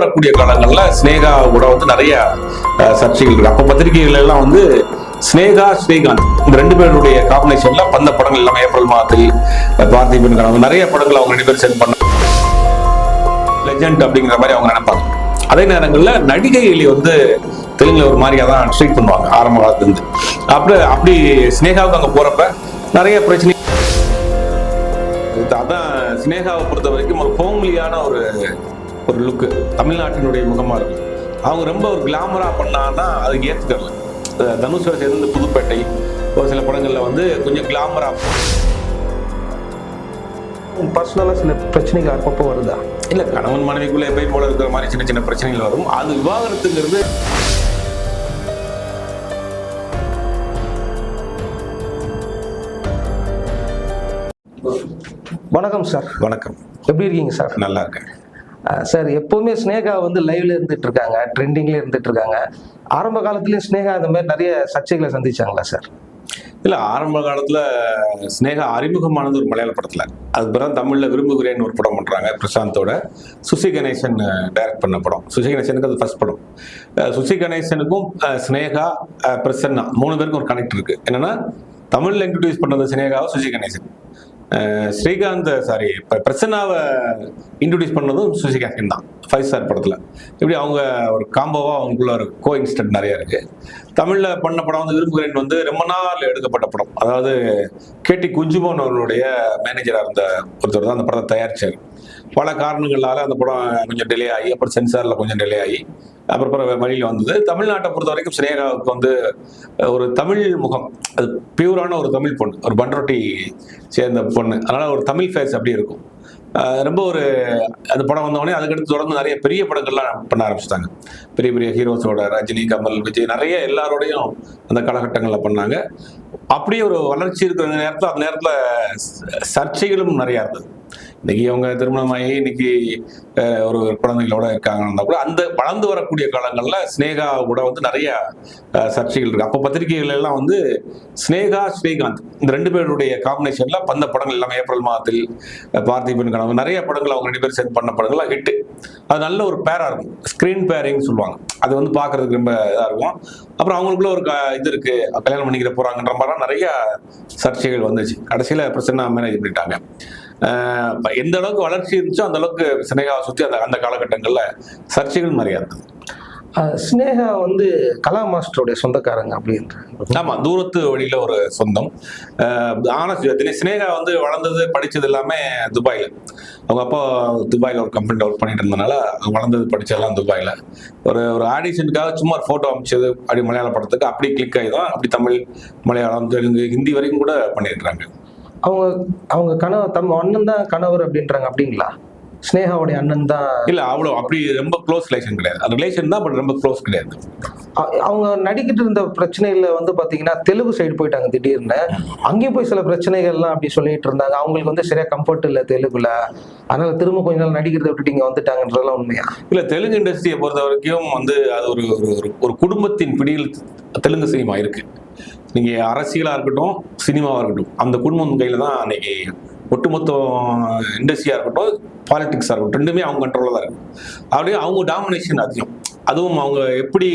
வரக்கூடிய காலங்கள்ல ஸ்னேகா கூட வந்து நிறைய சர்ச்சைகள் இருக்கு. அப்ப பத்திரிகைகள் எல்லாம் வந்து ஸ்னேகா ஸ்ரீகாந்த் இந்த ரெண்டு பேருடைய காம்பினேஷன்ல பந்த படங்கள் எல்லாமே ஏப்ரல் மாதத்தில் பார்த்திபன் கணவன் நிறைய படங்கள் அவங்க ரெண்டு பேரும் சென்ட் பண்ண லெஜண்ட் அப்படிங்கிற மாதிரி அவங்க நினைப்பாங்க. அதே நேரங்களில் நடிகை எலி வந்து தெலுங்குல ஒரு மாதிரியாக தான் ட்ரீட் பண்ணுவாங்க ஆரம்ப காலத்துலேருந்து. அப்படி அப்படி ஸ்னேகாவுக்கு அங்கே போகிறப்ப நிறைய பிரச்சனை. அதான் ஸ்னேகாவை பொறுத்த வரைக்கும் ஒரு ஹோம்லியான ஒரு ஒரு லுக்கு தமிழ்நாட்டினுடைய முகமா இருக்கும். அவங்க ரொம்ப ஒரு கிளாமரா பண்ணான்னா அதுக்கு ஏத்துக்கல. அஹ் தனுஷோட சேர்ந்து புதுப்பேட்டை ஒரு சில படங்கள்ல வந்து கொஞ்சம் கிளாமரா பர்சனலாக சில பிரச்சனைகள் அப்பப்போ வருதா? இல்ல கணவன் மனைவிக்குள்ள எப்பயும் போல இருக்கிற மாதிரி சின்ன சின்ன பிரச்சனைகள் வரும். அது விவாகரத்துங்கிறது வணக்கம் சார். வணக்கம். எப்படி இருக்கீங்க சார்? நல்லா இருக்கேன். சார் எப்பவுமே ஸ்னேகா வந்து லைவ்ல இருந்துட்டு இருக்காங்க ட்ரெண்டிங்ல இருந்துட்டு இருக்காங்க ஆரம்ப காலத்துலயும் ஸ்னேகா இந்த மாதிரி நிறைய சர்ச்சைகளை சந்திச்சாங்களா சார்? இல்ல ஆரம்ப காலத்துல ஸ்னேகா அறிமுகமானது ஒரு மலையாள படத்துல. அதுக்கு பிறகு தமிழ்ல விரும்புகிறேன்னு ஒரு படம் பண்றாங்க பிரசாந்தோட. சுசி கணேசன் டைரக்ட் பண்ண படம். சுசி கணேசனுக்கு அது ஃபர்ஸ்ட் படம். சுசி கணேசனுக்கும் ஸ்னேகா பிரசன்னா மூணு பேருக்கும் ஒரு கனெக்ட் இருக்கு. என்னன்னா தமிழ்ல இன்ட்ரடியூஸ் பண்ணுறது ஸ்னேகாவை சுசி கணேசன். ஸ்ரீகாந்த் சாரி பிரசன்னாவை இன்ட்ரடியூஸ் பண்ணதும் சுசி தான் ஃபைவ் ஸ்டார் படத்தில். இப்படி அவங்க ஒரு காம்போவாக அவங்களுக்குள்ள ஒரு கோ இன்ஸ்டன்ட் நிறைய இருக்குது தமிழில் பண்ண படம் வந்து விரும்புகிறேன் வந்து ரொம்ப நாள் எடுக்கப்பட்ட படம். அதாவது கேடி குஞ்சுமோன் அவர்களுடைய மேனேஜராக இருந்த ஒருத்தர் தான் அந்த படத்தை தயாரிச்சார். பல காரணங்களால் அந்த படம் கொஞ்சம் டிலே ஆகி அப்புறம் சென்சாரில் கொஞ்சம் டிலே ஆகி அப்புறம் வழியில் வந்தது. தமிழ்நாட்டை பொறுத்த வரைக்கும் ஸ்னேகாவுக்கு வந்து ஒரு தமிழ் முகம் அது பியூரான ஒரு தமிழ் பொண்ணு ஒரு பண்ரொட்டி சேர்ந்த பொண்ணு. அதனால் ஒரு தமிழ் ஃபேஸ் அப்படி இருக்கும். ரொம்ப ஒரு அந்த படம் வந்தவொடனே அதுக்கடுத்து தொடர்ந்து நிறைய பெரிய படங்கள்லாம் பண்ண ஆரம்பிச்சிட்டாங்க. பெரிய பெரிய ஹீரோஸோட ரஜினி கமல் விஜய் நிறைய எல்லாரோடையும் அந்த காலகட்டங்களில் பண்ணாங்க. அப்படியே ஒரு வளர்ச்சி இருக்கிற நேரத்தில் அந்த நேரத்தில் சர்ச்சைகளும் நிறையா இருந்தது. இன்னைக்கு அவங்க திருமணமாகி இன்னைக்கு ஒரு குழந்தைகளோட இருக்காங்கன்னா கூட அந்த வளர்ந்து வரக்கூடிய காலங்களில் ஸ்னேகா கூட வந்து நிறைய சர்ச்சைகள் இருக்கு. அப்போ பத்திரிகைகள் எல்லாம் வந்து ஸ்னேகா ஸ்ரீகாந்த் இந்த ரெண்டு பேருடைய காம்பினேஷன்ல பந்த படங்கள் எல்லாம் ஏப்ரல் மாதத்தில் பார்த்திபன் கனவு நிறைய படங்கள் அவங்க ரெண்டு பேரும் சேர்ந்து பண்ண படங்கள்லாம் ஹிட் அது நல்ல ஒரு பேரா இருக்கும். ஸ்கிரீன் பேரிங் சொல்லுவாங்க. அது வந்து பார்க்கறதுக்கு ரொம்ப இதாக இருக்கும். அப்புறம் அவங்களுக்குள்ள ஒரு க- இது இருக்கு. கல்யாணம் பண்ணிக்கிற போறாங்கன்ற மாதிரிலாம் நிறைய சர்ச்சைகள் வந்துச்சு. கடைசியில பிரச்சனை மேனேஜ் பண்ணிட்டாங்க. எந்த அளவுக்கு வளர்ச்சி இருந்துச்சோ அந்த அளவுக்கு சினேகாவை சுற்றி அந்த அந்த காலகட்டங்களில் சர்ச்சைகள் நிறைய இருந்தது ஸ்னேகா வந்து கலா மாஸ்டருடைய சொந்தக்காரங்க அப்படின்ற. ஆமா தூரத்து வழியில ஒரு சொந்தம். ஆனஸ்ட் சினேகா வந்து வளர்ந்தது படிச்சது எல்லாமே துபாயில. அவங்க அப்பா துபாயில ஒரு கம்பெனியில் ஒர்க் பண்ணிட்டு இருந்தனால வளர்ந்தது படிச்சதெல்லாம் துபாயில. ஒரு ஒரு ஆடிஷனுக்காக சும்மா ஒரு போட்டோ அமைச்சது அப்படி மலையாள படத்துக்கு அப்படி கிளிக் ஆகி தான் அப்படி தமிழ் மலையாளம் தெலுங்கு ஹிந்தி வரைக்கும் கூட பண்ணியிருக்காங்க அவங்க அவங்க கணவர் தம் அண்ணன் தான் கணவர் அப்படின்றாங்க அப்படிங்களா? ஸ்னேகாவுடைய அண்ணன் தான். இல்ல அவ்வளோ அப்படி ரொம்ப க்ளோஸ் ரிலேஷன் கிடையாது. ரிலேஷன் தான் பட் ரொம்ப க்ளோஸ் கிடையாது. அவங்க நடிக்கிட்டு இருந்த பிரச்சனைகள்ல வந்து பாத்தீங்கன்னா தெலுங்கு சைடு போயிட்டாங்க திடீர்னு. அங்கேயும் போய் சில பிரச்சனைகள்லாம் அப்படி சொல்லிட்டு இருந்தாங்க. அவங்களுக்கு வந்து சரியா கம்ஃபர்ட் இல்ல தெலுங்குல. அதனால திரும்ப கொஞ்ச நாள் நடிக்கிறத விட்டுட்டு இங்க வந்துட்டாங்கன்றதெல்லாம் உண்மையா? இல்ல தெலுங்கு இண்டஸ்ட்ரியை பொறுத்த வரைக்கும் வந்து அது ஒரு ஒரு- ஒரு ஒரு குடும்பத்தின் பிடியில் தெலுங்கு சினிமா இருக்கு. நீங்கள் அரசியலாக இருக்கட்டும் சினிமாவாக இருக்கட்டும் அந்த குடும்பம் கையில் தான் அன்னைக்கு ஒட்டுமொத்த இண்டஸ்ட்ரியாக இருக்கட்டும் பாலிடிக்ஸாக இருக்கட்டும் ரெண்டுமே அவங்க கண்ட்ரோலில் தான் இருக்கும் அப்படியே அவங்க டாமினேஷன் அதிகம். அதுவும் அவங்க எப்படி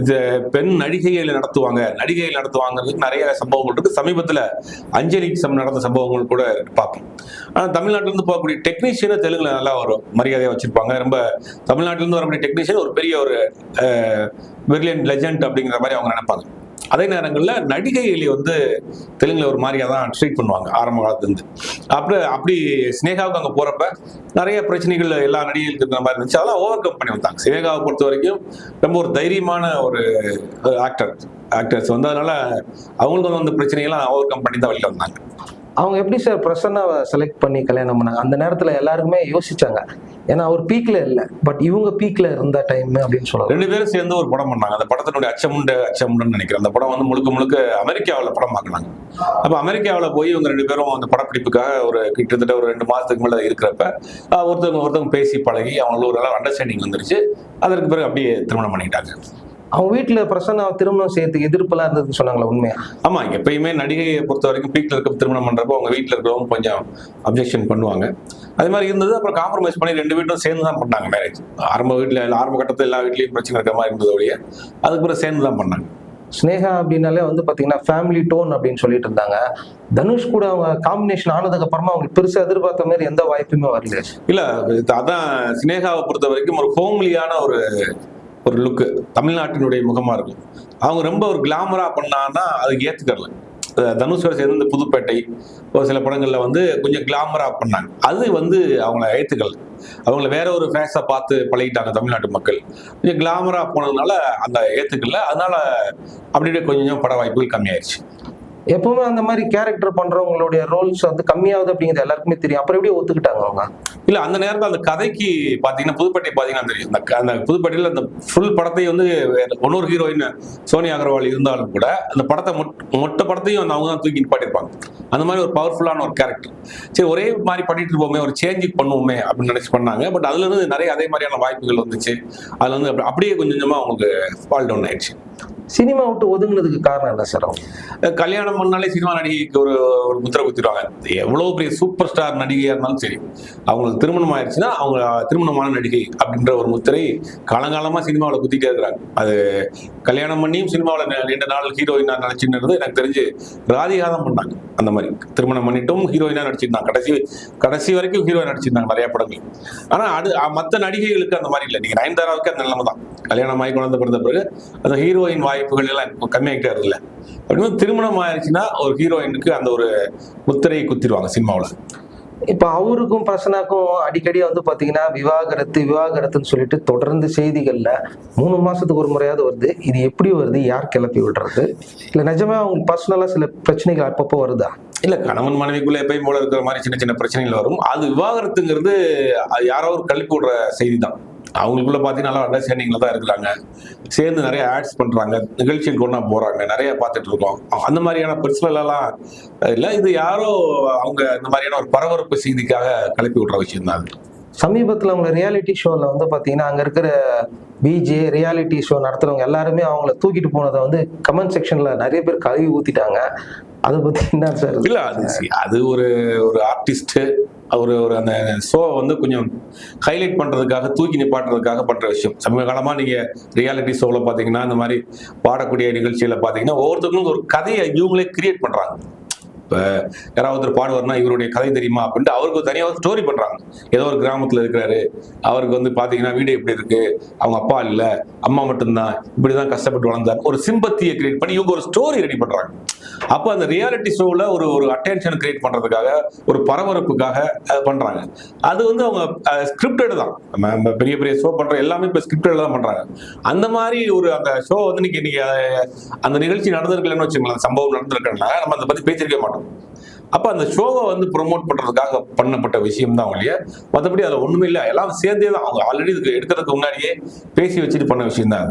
இது பெண் நடிகைகள் நடத்துவாங்க நடிகைகள் நடத்துவாங்கிறதுக்கு நிறைய சம்பவங்கள் இருக்குது சமீபத்தில் அஞ்சலி சம் நடந்த சம்பவங்கள் கூட பார்ப்போம். ஆனால் தமிழ்நாட்டிலேருந்து போகக்கூடிய டெக்னீஷியனை தெலுங்கில் நல்லா ஒரு மரியாதையாக வச்சுருப்பாங்க. ரொம்ப தமிழ்நாட்டிலேருந்து வரக்கூடிய டெக்னீஷியன் ஒரு பெரிய ஒரு பெர்லியன் லெஜண்ட் அப்படிங்கிற மாதிரி அவங்க நினைப்பாங்க. அதே நேரங்களில் நடிகைகளை வந்து தெலுங்குல ஒரு மாதிரியாக தான் ட்ரீட் பண்ணுவாங்க ஆரம்ப காலத்துலேருந்து. அப்புறம் அப்படி அப்படி ஸ்னேகாவுக்கு அங்கே போகிறப்ப நிறைய பிரச்சனைகள் எல்லா நடிகைகளுக்கு இருக்கிற மாதிரி இருந்துச்சு. அதெல்லாம் ஓவர் கம் பண்ணி வந்தாங்க ஸ்னேகாவை பொறுத்த வரைக்கும் ரொம்ப ஒரு தைரியமான ஒரு ஆக்டர் ஆக்டர்ஸ் வந்து அதனால அவங்களுக்கு வந்து பிரச்சனைகள்லாம் ஓவர் கம் பண்ணி தான் வெளியில் வந்தாங்க. அவங்க எப்படி சார் பிரசன்னாவை செலக்ட் பண்ணி கல்யாணம் பண்ணாங்க? அந்த நேரத்துல எல்லாருக்குமே யோசிச்சாங்க. ஏன்னா அவர் பீக்ல இல்ல. பட் இவங்க பீக்ல இருந்த டைம் அப்படின்னு சொல்லலாம். ரெண்டு பேரும் சேர்ந்து ஒரு படம் பண்ணாங்க. அந்த படத்தினுடைய அச்சமுண்டு அச்சமுண்டுன்னு நினைக்கிறேன். அந்த படம் வந்து முழுக்க முழுக்க அமெரிக்காவில் படம் பார்க்கலாங்க அப்போ அமெரிக்காவில் போய் இவங்க ரெண்டு பேரும் அந்த படப்பிடிப்புக்காக ஒரு கிட்டத்தட்ட ஒரு ரெண்டு மாதத்துக்கு மேலே இருக்கிறப்ப ஒருத்தவங்க ஒருத்தவங்க பேசி பழகி அவங்களுக்கு ஒரு நல்ல அண்டர்ஸ்டாண்டிங் வந்துருச்சு. அதற்கு பிறகு அப்படியே திருமணம் பண்ணிட்டாங்க. அவங்க வீட்டுல பிரசன்னா திருமணம் செய்யறதுக்கு எதிர்ப்பெல்லாம் இருந்ததுன்னு சொன்னாங்களா உண்மையா? ஆமா எப்பயுமே நடிகையை பொறுத்த வரைக்கும் பீக்ல இருக்க திருமணம் பண்றப்போ அவங்க வீட்டில் இருக்கிறவங்க கொஞ்சம் அப்ஜெக்ஷன் பண்ணுவாங்க. அது மாதிரி இருந்தது அப்புறம் காம்ப்ரமைஸ் பண்ணி ரெண்டு வீட்டும் சேர்ந்து தான் பண்ணாங்க மேரேஜ் ஆரம்ப வீட்டில் ஆரம்ப கட்டத்தில் எல்லா வீட்லயும் பிரச்சனை இருக்கிற மாதிரி இருந்தது ஒழிய அதுக்கு பிறகு சேர்ந்து தான் பண்ணாங்க. ஸ்னேகா அப்படின்னாலே வந்து பாத்தீங்கன்னா ஃபேமிலி டோன் அப்படின்னு சொல்லிட்டு இருந்தாங்க. தனுஷ் கூட அவங்க காம்பினேஷன் ஆனதுக்கு அப்புறமா அவங்களுக்கு பெருசா எதிர்பார்த்த மாதிரி எந்த வாய்ப்புமே வரல இல்ல அதான் சினேகாவை பொறுத்த வரைக்கும் ஒரு ஹோம்லியான ஒரு ஒரு லுக்கு தமிழ்நாட்டினுடைய முகமாக இருக்கும். அவங்க ரொம்ப ஒரு கிளாமராக பண்ணான்னா அதுக்கு ஏத்துக்கறல. அஹ் தனுஷோட சேர்ந்து இந்த புதுப்பேட்டை ஒரு சில படங்களில் வந்து கொஞ்சம் கிளாமராக பண்ணாங்க. அது வந்து அவங்கள ஏற்றுக்கல அவங்கள வேற ஒரு ஃபேஸை பார்த்து பழகிட்டாங்க தமிழ்நாட்டு மக்கள். கொஞ்சம் கிளாமராக போனதுனால அந்த ஏற்றுக்கல அதனால அப்படியே கொஞ்சம் பட வாய்ப்புகள் கம்மியாயிருச்சு. எப்பவுமே அந்த மாதிரி கேரக்டர் பண்றவங்களுடைய ரோல்ஸ் வந்து கம்மியாகுது அப்படிங்கிறது எல்லாருக்குமே தெரியும். அப்புறம் எப்படி ஒத்துக்கிட்டாங்க அவங்க? இல்ல அந்த நேரத்தில் அந்த கதைக்கு பாத்தீங்கன்னா புதுப்பேட்டை பாத்தீங்கன்னா தெரியும். அந்த க- அந்த அந்த ஃபுல் படத்தையும் வந்து ஒன்னொரு ஹீரோயின் சோனியா அகர்வால் இருந்தாலும் கூட அந்த படத்தை மொட்- படத்தையும் அந்த அவங்க தான் தூக்கி பாட்டிருப்பாங்க அந்த மாதிரி ஒரு பவர்ஃபுல்லான ஒரு கேரக்டர் சரி ஒரே மாதிரி பண்ணிட்டு இருப்போமே ஒரு சேஞ்ச் பண்ணுவோமே அப்படின்னு நினைச்சு பண்ணாங்க. பட் அதுல இருந்து நிறைய அதே மாதிரியான வாய்ப்புகள் வந்துச்சு. அதுல வந்து அப்படி- அப்படியே கொஞ்சம் கொஞ்சமா அவங்களுக்கு ஃபால் டவுன் ஆயிடுச்சு. சினிமா விட்டு ஒதுங்கினதுக்கு காரணம் என்ன சார் அவங்க? கல்யாணம் பண்ணாலே சினிமா நடிகைக்கு ஒரு ஒரு முத்திரை குத்திடுவாங்க எவ்வளவு பெரிய சூப்பர் ஸ்டார் நடிகையா இருந்தாலும் சரி அவங்களுக்கு திருமணம் ஆயிடுச்சுன்னா அவங்க திருமணமான நடிகை அப்படின்ற ஒரு முத்திரை காலங்காலமாக சினிமாவில் குத்திட்டே இருக்கிறாங்க. அது கல்யாணம் பண்ணியும் சினிமாவில் நீண்ட நாள் ஹீரோயினா நடிச்சுன்றது எனக்கு தெரிஞ்சு ராதிகா தான் பண்ணாங்க. அந்த மாதிரி திருமணம் பண்ணிட்டும் ஹீரோயினா நடிச்சிருந்தாங்க. கடைசி கடைசி வரைக்கும் ஹீரோயின் நடிச்சிருந்தாங்க நிறைய படங்கள். ஆனா அது மற்ற நடிகைகளுக்கு அந்த மாதிரி இல்லை. நீங்க நயன்தாராவுக்கு அந்த நிலைமை தான். கல்யாணம் ஆகி குழந்தை பிறந்த பிறகு அந்த ஹீரோயின் வாய்ப்புகள் எல்லாம் கம்மியாகிட்டே இருக்குல்ல அப்படின்னு திருமணம் ஆயிடுச்சுன்னா ஒரு ஹீரோயினுக்கு அந்த ஒரு முத்திரையை குத்திடுவாங்க சினிமாவில். இப்ப அவருக்கும் பிரசனாக்கும் அடிக்கடி வந்து பாத்தீங்கன்னா விவாகரத்து விவாகரத்துன்னு சொல்லிட்டு தொடர்ந்து செய்திகள்ல மூணு மாசத்துக்கு ஒரு முறையாவது வருது. இது எப்படி வருது? யார் கிளப்பி விடுறது? இல்ல நிஜமா அவங்க பர்சனலா சில பிரச்சனைகள் அப்பப்போ வருதா? இல்ல கணவன் மனைவிக்குள்ள எப்பயும் போல இருக்கிற மாதிரி சின்ன சின்ன பிரச்சனைகள் வரும். அது விவாகரத்துங்கிறது யாரோ ஒரு கழிப்பு விடுற செய்தி தான் அவங்களுக்குள்ள பார்த்தீங்கன்னா நல்லா அண்டர்ஸ்டாண்டிங்ல தான் இருக்கிறாங்க. சேர்ந்து நிறைய ஆட்ஸ் பண்றாங்க. நிகழ்ச்சிகள் கொண்டா போறாங்க. நிறைய பார்த்துட்டு இருக்கோம். அந்த மாதிரியான பர்சனல் எல்லாம் இல்ல இது யாரோ அவங்க இந்த மாதிரியான ஒரு பரபரப்பு செய்திக்காக கிளப்பி விடுற விஷயம் தான். சமீபத்துல அவங்க ரியாலிட்டி ஷோல வந்து பாத்தீங்கன்னா அங்க இருக்கிற பிஜே ரியாலிட்டி ஷோ நடத்துறவங்க எல்லாருமே அவங்கள தூக்கிட்டு போனதை வந்து கமெண்ட் செக்ஷன்ல நிறைய பேர் கழுவி ஊத்திட்டாங்க. அதை பத்தி என்ன சார் இல்ல அது அது ஒரு ஒரு ஆர்டிஸ்ட் அவர் ஒரு அந்த ஷோவை வந்து கொஞ்சம் ஹைலைட் பண்ணுறதுக்காக தூக்கி நிப்பாட்டுறதுக்காக பண்ணுற விஷயம். சமீப காலமாக நீங்கள் ரியாலிட்டி ஷோவில் பார்த்தீங்கன்னா இந்த மாதிரி பாடக்கூடிய நிகழ்ச்சியில் பார்த்தீங்கன்னா ஒவ்வொருத்தருக்கும் ஒரு கதையை இவங்களே கிரியேட் பண்ணுறாங்க இப்போ யாராவது ஒருத்தர் பாடுவார்னா இவருடைய கதை தெரியுமா அப்படின்ட்டு அவருக்கு ஒரு தனியாக ஒரு ஸ்டோரி பண்ணுறாங்க ஏதோ ஒரு கிராமத்தில் இருக்கிறாரு. அவருக்கு வந்து பார்த்தீங்கன்னா வீடு எப்படி இருக்கு? அவங்க அப்பா இல்லை. அம்மா மட்டும்தான். இப்படி தான் கஷ்டப்பட்டு வளர்ந்தார். ஒரு சிம்பத்தியை கிரியேட் பண்ணி இவங்க ஒரு ஸ்டோரி ரெடி பண்ணுறாங்க அப்போ அந்த ரியாலிட்டி ஷோவில் ஒரு ஒரு அட்டென்ஷன் கிரியேட் பண்ணுறதுக்காக ஒரு பரபரப்புக்காக பண்ணுறாங்க அது வந்து அவங்க ஸ்கிரிப்டட் தான். நம்ம பெரிய பெரிய ஷோ பண்ணுற எல்லாமே இப்போ ஸ்கிரிப்டட் தான் பண்ணுறாங்க அந்த மாதிரி ஒரு அந்த ஷோ வந்து இன்னைக்கு இன்னைக்கு அந்த நிகழ்ச்சி நடந்திருக்கலன்னு வச்சுங்களேன் சம்பவம் நடந்திருக்கேன்னா நம்ம அதை பற்றி பேசியிருக்க மாட்டோம். problems. அப்ப அந்த ஷோவை வந்து ப்ரொமோட் பண்றதுக்காக பண்ணப்பட்ட விஷயம் தான் ஒழிய மற்றபடி அதுல ஒண்ணுமே இல்லை. எல்லாம் சேர்ந்தே தான். அவங்க ஆல்ரெடி இதுக்கு எடுக்கிறதுக்கு முன்னாடியே பேசி வச்சுட்டு பண்ண விஷயம் தான்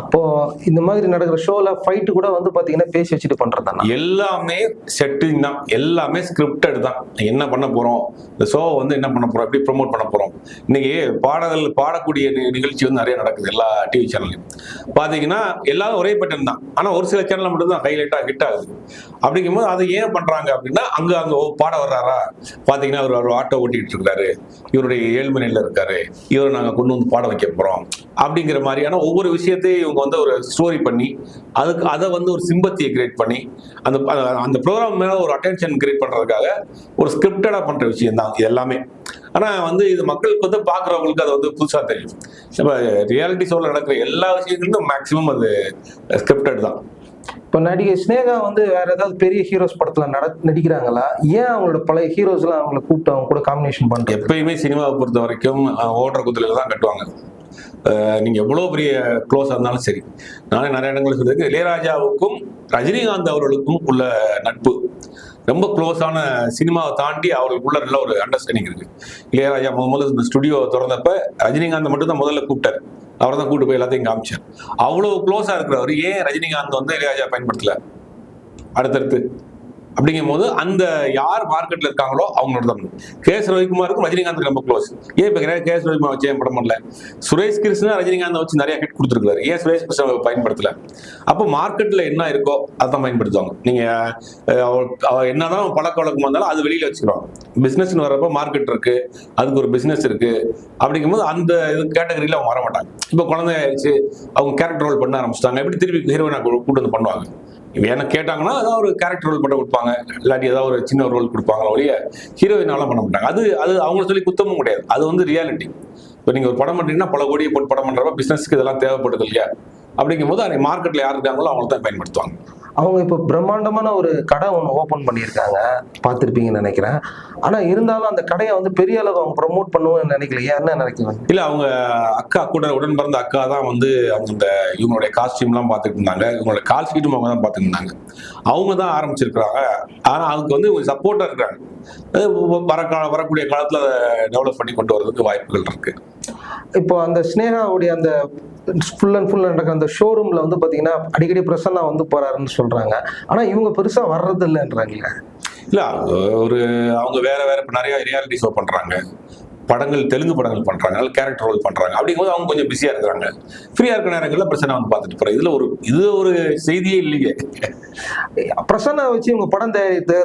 அப்போ இந்த மாதிரி நடக்கிற ஷோல ஃபைட்டு கூட வந்து பாத்தீங்கன்னா பேசி வச்சுட்டு பண்றதானா எல்லாமே செட்டிங் தான். எல்லாமே ஸ்கிரிப்டட் தான். என்ன பண்ண போறோம்? இந்த ஷோவை வந்து என்ன பண்ண போறோம்? எப்படி ப்ரோமோட் பண்ண போறோம்? இன்னைக்கு பாடல் பாடக்கூடிய நிகழ்ச்சி வந்து நிறைய நடக்குது எல்லா டிவி சேனல்லையும் பாத்தீங்கன்னா எல்லாரும் ஒரே பேட்டர்ன் தான். ஆனா ஒரு சில சேனல்ல மட்டும் தான் ஹைலைட்டா ஹிட் ஆகுது. அப்படிங்கும்போது அதை ஏன் பண்றாங்க அப்படின்னா அங்க அங்க பாட வர்றாரா? பாத்தீங்கன்னா அவர் ஒரு ஆட்டோ ஓட்டிட்டு இருக்காரு. இவருடைய ஏழ்மனையில இருக்காரு. இவரை நாங்க கொண்டு வந்து பாட வைக்க போறோம். அப்படிங்கிற மாதிரியான ஒவ்வொரு விஷயத்தையும் இவங்க வந்து ஒரு ஸ்டோரி பண்ணி அதுக்கு அதை வந்து ஒரு சிம்பத்தியை கிரியேட் பண்ணி அந்த அந்த ப்ரோக்ராம் மேல ஒரு அட்டென்ஷன் கிரியேட் பண்றதுக்காக ஒரு ஸ்கிரிப்டடா பண்ற விஷயம் தான் இது எல்லாமே. ஆனா வந்து இது மக்களுக்கு வந்து பாக்குறவங்களுக்கு அது வந்து புதுசா தெரியும். இப்ப ரியாலிட்டி ஷோல நடக்கிற எல்லா விஷயங்களும் மேக்சிமம் அது ஸ்கிரிப்டட் தான். இப்போ நடிகை ஸ்னேகா வந்து வேற ஏதாவது பெரிய ஹீரோஸ் படத்துல நட நடிக்கிறாங்களா? ஏன் அவங்களோட பழைய ஹீரோஸ் எல்லாம் அவங்கள கூப்பிட்டு அவங்க கூட காம்பினேஷன் பண்றது? எப்பயுமே சினிமாவை பொறுத்த வரைக்கும் ஓடுற குத்துல தான் கட்டுவாங்க. அஹ், நீங்க எவ்வளவு பெரிய க்ளோஸாக இருந்தாலும் சரி. நானே நிறைய இடங்கள் சொல்லியிருக்கு இளையராஜாவுக்கும் ரஜினிகாந்த் அவர்களுக்கும் உள்ள நட்பு ரொம்ப க்ளோஸான சினிமாவை தாண்டி அவர்களுக்குள்ள நல்ல ஒரு அண்டர்ஸ்டாண்டிங் இருக்கு. இளையராஜா முதல் முதல்ல இந்த ஸ்டுடியோ திறந்தப்ப ரஜினிகாந்த் மட்டும் தான் முதல்ல கூப்பிட்டாரு. அவரை தான் கூட்டு போய் எல்லாத்தையும் காமிச்சார். அவ்வளவு க்ளோஸா இருக்கிறவர். ஏன் ரஜினிகாந்த் வந்து இளையராஜா பயன்படுத்தல? அடுத்தடுத்து. அப்படிங்கும் போது அந்த யார் மார்க்கெட்ல இருக்காங்களோ அவங்களோட தான். கே எஸ் ரவிக்குமாருக்கும் ரஜினிகாந்த் ரொம்ப க்ளோஸ் ஏன் இப்போ கே எஸ் ரவிக்குமார் வச்சு ஏன் படம் பண்ணல? சுரேஷ் கிருஷ்ணா ரஜினிகாந்த் வச்சு நிறைய ஹிட் கொடுத்துருக்காரு ஏன் சுரேஷ் கிருஷ்ணா பயன்படுத்தல? அப்போ மார்க்கெட்ல என்ன இருக்கோ அதான் பயன்படுத்துவாங்க. நீங்க என்னதான் பழக்க வழக்கம் வந்தாலும் அது வெளியில வச்சுக்கிறோம் பிசினஸ்னு வரப்போ மார்க்கெட் இருக்கு அதுக்கு ஒரு பிசினஸ் இருக்கு. அப்படிங்கும்போது அந்த இது கேட்டகரியில அவங்க வர மாட்டாங்க. இப்போ குழந்தை ஆயிடுச்சு அவங்க கேரக்டர் ரோல் பண்ண ஆரம்பிச்சிட்டாங்க. எப்படி திருப்பி ஹீரோயினா கூட்டு வந்து பண்ணுவாங்க? என்ன கேட்டாங்கன்னா ஏதாவது ஒரு கேரக்டர் ரோல் பண்ண கொடுப்பாங்க. இல்லாட்டி ஏதாவது ஒரு சின்ன ரோல் கொடுப்பாங்க ஒழிய ஹீரோயினாலாம் பண்ண மாட்டாங்க. அது அது அவங்க சொல்லி குத்தமும் கிடையாது. அது வந்து ரியாலிட்டி இப்போ நீங்கள் ஒரு படம் பண்ணுறீங்கன்னா பல கோடியை போட்டு படம் பண்ணுறப்ப பிசினஸ்க்கு இதெல்லாம் தேவைப்படுது இல்லையா? அப்படிங்கும்போது அந்த மார்க்கெட்டில் யார் இருக்காங்களோ அவங்கள தான் பயன்படுத்துவாங்க. அவங்க இப்போ பிரம்மாண்டமான ஒரு கடை ஒன்று ஓப்பன் பண்ணியிருக்காங்க. பார்த்துருப்பீங்கன்னு நினைக்கிறேன். ஆனா இருந்தாலும் அந்த கடையை வந்து பெரிய அளவு அவங்க ப்ரமோட் பண்ணுவோம்னு நினைக்கலையா என்ன நினைக்கிறீங்க? இல்ல அவங்க அக்கா கூட உடன் பிறந்த அக்கா தான் வந்து அவங்க இந்த இவங்களுடைய காஸ்டியூம்லாம் பார்த்துட்டு இருந்தாங்க. இவங்களுடைய கால் ஷீட்டும் அவங்க தான் பார்த்துட்டு இருந்தாங்க. அவங்க தான் ஆரம்பிச்சிருக்கிறாங்க. ஆனா அதுக்கு வந்து ஒரு சப்போர்ட்டா இருக்காங்க. அது வர கால வரக்கூடிய காலத்துல டெவலப் பண்ணி கொண்டு வரதுக்கு வாய்ப்புகள் இருக்கு. இப்போ அந்த ஸ்னேகாவுடைய அந்த ஃபுல் அண்ட் ஃபுல் நடக்கிற அந்த ஷோரூம்ல வந்து பாத்தீங்கன்னா அடிக்கடி பிரசன்னா வந்து போறாருன்னு சொல்றாங்க. ஆனா இவங்க பெருசா வர்றது இல்லைன்றாங்களே இல்ல ஒரு அவங்க வேற வேற இப்ப நிறைய ரியாலிட்டி ஷோ பண்றாங்க. படங்கள் தெலுங்கு படங்கள் பண்றாங்க. அதனால கேரக்டர் ரோல் பண்றாங்க. அப்படிங்கும்போது அவங்க கொஞ்சம் பிஸியா இருக்கிறாங்க. ஃப்ரீயா இருக்கிற நேரங்கள்ல பிரச்சனை வந்து பார்த்துட்டு போறேன் இதுல ஒரு இது ஒரு செய்தியே இல்லையே. பிரசன்னா வச்சு இவங்க படம்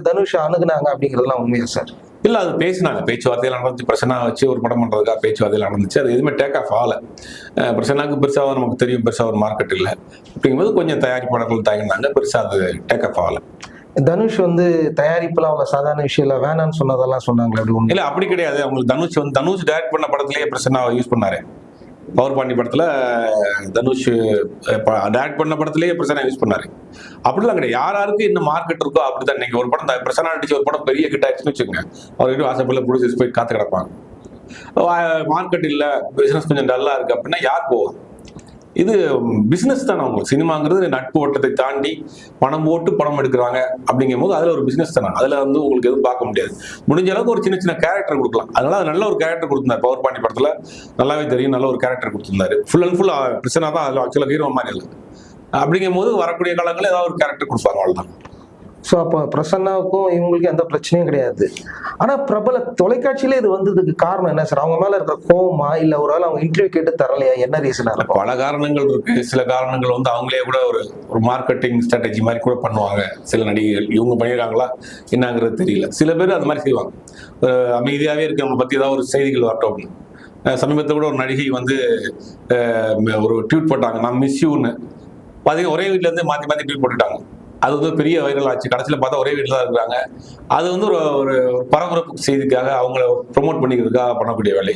தனுஷ் அணுகுனாங்க அப்படிங்கிறதுலாம் உண்மையா சார்? இல்ல அது பேசினாங்க. பேச்சுவார்த்தையில நடந்துச்சு. பிரச்சனை வச்சு ஒரு படம் பண்றதுக்காக பேச்சுவார்த்தையில நடந்துச்சு. அது எதுவுமே டேக் ஆஃப் ஆகல. பிரச்சனைக்கு பெருசா நமக்கு தெரியும். பெருசா ஒரு மார்க்கெட் இல்லை. அப்படிங்கும்போது கொஞ்சம் தயாரிப்பாளர்கள் தயங்கினாங்க. பெருசா அது டேக் ஆஃப் ஆகல. தனுஷ் வந்து தயாரிப்புலாம் அவ்வளவு சாதாரண விஷயம் இல்லை. வேணாம்னு சொன்னதெல்லாம் சொன்னாங்களே அப்படி இல்ல அப்படி கிடையாது. அவங்களுக்கு தனுஷ் வந்து தனுஷ் டைரக்ட் பண்ண படத்திலேயே பிரச்சனை யூஸ் பண்ணாரு. பவர் பாண்டி படத்துல தனுஷ் டேரக்ட் பண்ண படத்திலேயே பிரச்சனை யூஸ் பண்ணாரு. அப்படிலாம் கிடையாது. யார் யாருக்கு மார்க்கெட் இருக்கோ அப்படிதான் நீங்க ஒரு படம் த- பிரச்சனை அடிச்சு ஒரு படம் பெரிய கிட்ட ஆச்சுன்னு வச்சுக்கோங்க. அவர்கிட்ட வாசப்பில் ப்ரொடியூசர்ஸ் போய் காத்து கிடப்பாங்க. மார்க்கெட் இல்ல. பிசினஸ் கொஞ்சம் டல்லா இருக்கு அப்படின்னா யார் போவா? இது பிசினஸ் தானே அவங்க. சினிமாங்கிறது நட்பு ஓட்டத்தை தாண்டி பணம் போட்டு படம் எடுக்கிறாங்க அப்படிங்கும் போது அதுல ஒரு பிசினஸ் தானே. அதுல வந்து உங்களுக்கு எதுவும் பார்க்க முடியாது. முடிஞ்ச அளவுக்கு ஒரு சின்ன சின்ன கேரக்டர் கொடுக்கலாம். அதனால அது நல்ல ஒரு கேரக்டர் கொடுத்திருந்தார். பவர் பாண்டி படத்துல நல்லாவே தெரியும். நல்ல ஒரு கேரக்டர் கொடுத்திருந்தாரு. ஃபுல் அண்ட் ஃபுல் பிரச்சனை தான். அதில் ஆக்சுவலாக ஹீரோ மாதிரி இல்லை. அப்படிங்கும் போது வரக்கூடிய காலங்களில் ஏதாவது ஒரு கேரக்டர் கொடுப்பாங்க அவ்வளோதான் ஸோ அப்போ பிரசன்னாவுக்கும் இவங்களுக்கும் எந்த பிரச்சனையும் கிடையாது. ஆனால் பிரபல தொலைக்காட்சியிலே இது வந்ததுக்கு காரணம் என்ன? சார் அவங்க மேலே இருக்கிற கோவமா இல்லை ஒரு ஆள் அவங்க இன்டர்வியூ கேட்டு தரலையா? என்ன ரீசனாக இருக்கும்? பல காரணங்கள் இருக்கு. சில காரணங்கள் வந்து அவங்களே கூட ஒரு ஒரு மார்க்கெட்டிங் ஸ்ட்ராட்டஜி மாதிரி கூட பண்ணுவாங்க. சில நடிகைகள் இவங்க பண்ணியிருக்காங்களா என்னங்கிறது தெரியல. சில பேர் அது மாதிரி செய்வாங்க. அமைதியாகவே அமைதியாவே இருக்கிறவங்க பற்றி ஏதாவது ஒரு செய்திகள் வரட்டும் அப்படின்னு. சமீபத்தில் கூட ஒரு நடிகை வந்து ஒரு ட்வீட் போட்டாங்க. நான் மிஸ் யூன்னு பார்த்தீங்கன்னா ஒரே வீட்டிலேருந்து இருந்து மாற்றி மாற்றி ட்வீட் போட்டுட்டாங்க. அது வந்து பெரிய வைரல் ஆச்சு. கடைசியில் பார்த்தா ஒரே வீட்டில் தான் இருக்கிறாங்க. அது வந்து ஒரு ஒரு பரபரப்பு செய்திக்காக அவங்கள ப்ரொமோட் பண்ணிக்கிறதுக்காக பண்ணக்கூடிய வேலை.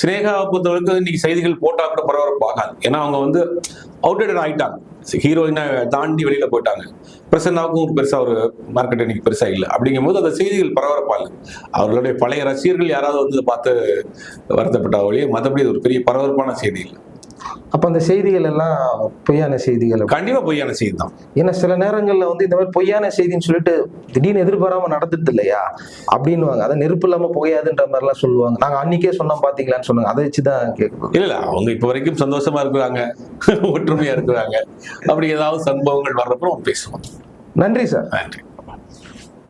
சினேகாவை பொறுத்தவரைக்கும் இன்னைக்கு செய்திகள் போட்டால் கூட பரபரப்பு ஆகாது. ஏன்னா அவங்க வந்து அவுடேட்டட் ஆகிட்டாங்க ஹீரோயினை தாண்டி வெளியில் போயிட்டாங்க. பிரசன்னாவுக்கும் பெருசாக ஒரு மார்க்கெட் இன்னைக்கு பெருசாக இல்லை. அப்படிங்கும்போது அந்த செய்திகள் பரபரப்பாக இல்லை. அவர்களுடைய பழைய ரசிகர்கள் யாராவது வந்து பார்த்து வருத்தப்பட்ட வழியே மற்றபடி ஒரு பெரிய பரபரப்பான செய்தி இல்லை. அப்ப அந்த செய்திகள் எல்லாம் பொய்யான செய்திகள். கண்டிப்பா பொய்யான செய்தி தான். ஏன்னா சில நேரங்கள்ல வந்து இந்த மாதிரி பொய்யான செய்தின்னு சொல்லிட்டு திடீர்னு எதிர்பாராம நடந்துட்டு இல்லையா? அப்படின்னுவாங்க. அதை நெருப்பு இல்லாம புகையாதுன்ற மாதிரி எல்லாம் சொல்லுவாங்க. நாங்க அன்னைக்கே சொன்னோம் பாத்தீங்களான்னு சொன்னாங்க. அதை வச்சுதான் கேட்குறது இல்ல இல்ல. அவங்க இப்ப வரைக்கும் சந்தோஷமா இருக்கிறாங்க. ஒற்றுமையா இருக்கிறாங்க. அப்படி ஏதாவது சம்பவங்கள் வர்றப்போ பேசுவோம். நன்றி சார். நன்றி.